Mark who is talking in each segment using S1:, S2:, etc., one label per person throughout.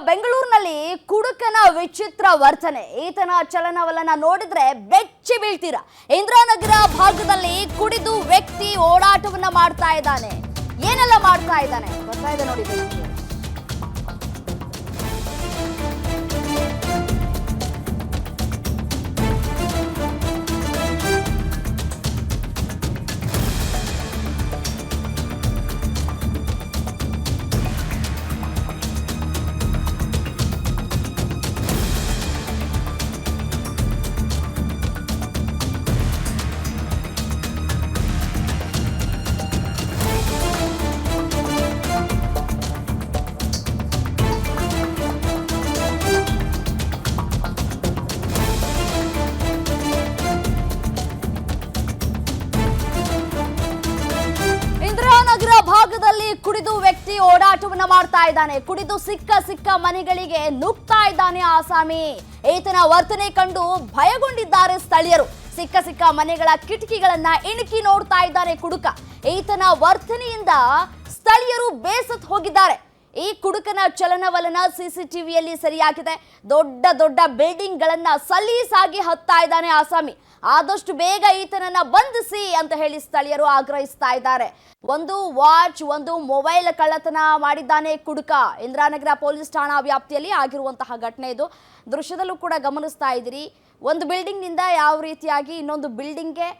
S1: ಬೆಂಗಳೂರಿನಲ್ಲಿ ಕುಡುಕನ ವಿಚಿತ್ರ ವರ್ತನೆ. ಈತನ ಚಲನವಲನ ನೋಡಿದ್ರೆ ಬೆಚ್ಚಿ ಬೀಳ್ತೀರಾ. ಇಂದಿರಾನಗರ ಭಾಗದಲ್ಲಿ ಕುಡಿದು ವ್ಯಕ್ತಿ ಓಡಾಟವನ್ನ ಮಾಡ್ತಾ ಇದ್ದಾನೆ. ಏನೆಲ್ಲ ಮಾಡ್ತಾ ಇದ್ದಾನೆ? ಬರ್ತಾ ನೋಡಿ ಕುಡಿದು ವ್ಯಕ್ತಿ ಓಡಾಟವನ್ನ ಮಾಡ್ತಾ ಇದ್ದಾನೆ. ಕುಡಿದು ಸಿಕ್ಕ ಸಿಕ್ಕ ಮನೆಗಳಿಗೆ ನುಗ್ತಾ ಇದ್ದಾನೆ ಆಸಾಮಿ. ಈತನ ವರ್ತನೆ ಕಂಡು ಭಯಗೊಂಡಿದ್ದಾರೆ ಸ್ಥಳೀಯರು. ಸಿಕ್ಕ ಸಿಕ್ಕ ಮನೆಗಳ ಕಿಟಕಿಗಳನ್ನ ಇಣುಕಿ ನೋಡ್ತಾ ಇದ್ದಾನೆ ಕುಡುಕ. ಈತನ ವರ್ತನೆಯಿಂದ ಸ್ಥಳೀಯರು ಬೇಸತ್ ಹೋಗಿದ್ದಾರೆ. ಈ ಕುಡುಕನ ಚಲನವಲನ ಸಿಸಿಟಿವಿಯಲ್ಲಿ ಸರಿಯಾಗಿದೆ. ದೊಡ್ಡ ದೊಡ್ಡ ಬಿಲ್ಡಿಂಗ್ ಗಳನ್ನ ಸಲೀಸಾಗಿ ಹತ್ತಾ ಇದ್ದಾನೆ ಆಸಾಮಿ. ಆದಷ್ಟು ಬೇಗ ಈತನನ್ನ ಬಂಧಿಸಿ ಅಂತ ಹೇಳಿ ಸ್ಥಳೀಯರು ಆಗ್ರಹಿಸ್ತಾ ಇದ್ದಾರೆ. ಒಂದು ವಾಚ್, ಒಂದು ಮೊಬೈಲ್ ಕಳ್ಳತನ ಮಾಡಿದ್ದಾನೆ ಕುಡುಕ. ಇಂದ್ರಾನಗರ ಪೊಲೀಸ್ ಠಾಣಾ ವ್ಯಾಪ್ತಿಯಲ್ಲಿ ಆಗಿರುವಂತಹ ಘಟನೆ ಇದು. ದೃಶ್ಯದಲ್ಲೂ ಕೂಡ ಗಮನಿಸ್ತಾ ಇದ್ದೀರಿ. ಒಂದು ಬಿಲ್ಡಿಂಗ್ನಿಂದ ಯಾವ ರೀತಿಯಾಗಿ ಇನ್ನೊಂದು ಬಿಲ್ಡಿಂಗ್ಗೆ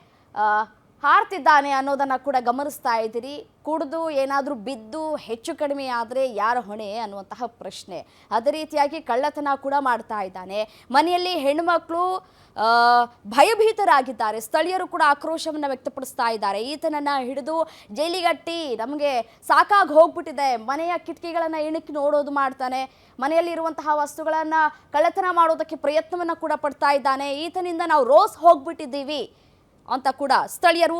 S1: ಹಾರ್ತಿದ್ದಾನೆ ಅನ್ನೋದನ್ನ ಕೂಡ ಗಮನಿಸ್ತಾ ಇದ್ದೀರಿ. ಕುಡಿದು ಏನಾದರೂ ಬಿದ್ದು ಹೆಚ್ಚು ಕಡಿಮೆ ಆದರೆ ಯಾರ ಹೊಣೆ ಅನ್ನುವಂತಹ ಪ್ರಶ್ನೆ. ಅದೇ ರೀತಿಯಾಗಿ ಕಳ್ಳತನ ಕೂಡ ಮಾಡ್ತಾ ಇದ್ದಾನೆ. ಮನೆಯಲ್ಲಿ ಹೆಣ್ಮಕ್ಳು ಆ, ಭಯಭೀತರಾಗಿದ್ದಾರೆ. ಸ್ಥಳೀಯರು ಕೂಡ ಆಕ್ರೋಶವನ್ನು ವ್ಯಕ್ತಪಡಿಸ್ತಾ ಇದ್ದಾರೆ. ಈತನನ್ನು ಹಿಡಿದು ಜೈಲಿಗಟ್ಟಿ ನಮಗೆ ಸಾಕಾಗಿ ಹೋಗ್ಬಿಟ್ಟಿದೆ. ಮನೆಯ ಕಿಟಕಿಗಳನ್ನು ಇಣುಕಿ ನೋಡೋದು ಮಾಡ್ತಾನೆ. ಮನೆಯಲ್ಲಿರುವಂತಹ ವಸ್ತುಗಳನ್ನು ಕಳ್ಳತನ ಮಾಡೋದಕ್ಕೆ ಪ್ರಯತ್ನವನ್ನು ಕೂಡ ಪಡ್ತಾ ಇದ್ದಾನೆ. ಈತನಿಂದ ನಾವು ರೋಸ್ ಹೋಗ್ಬಿಟ್ಟಿದ್ದೀವಿ. ಅಂತ ಕೂಡ ಸ್ಥಳೀಯರು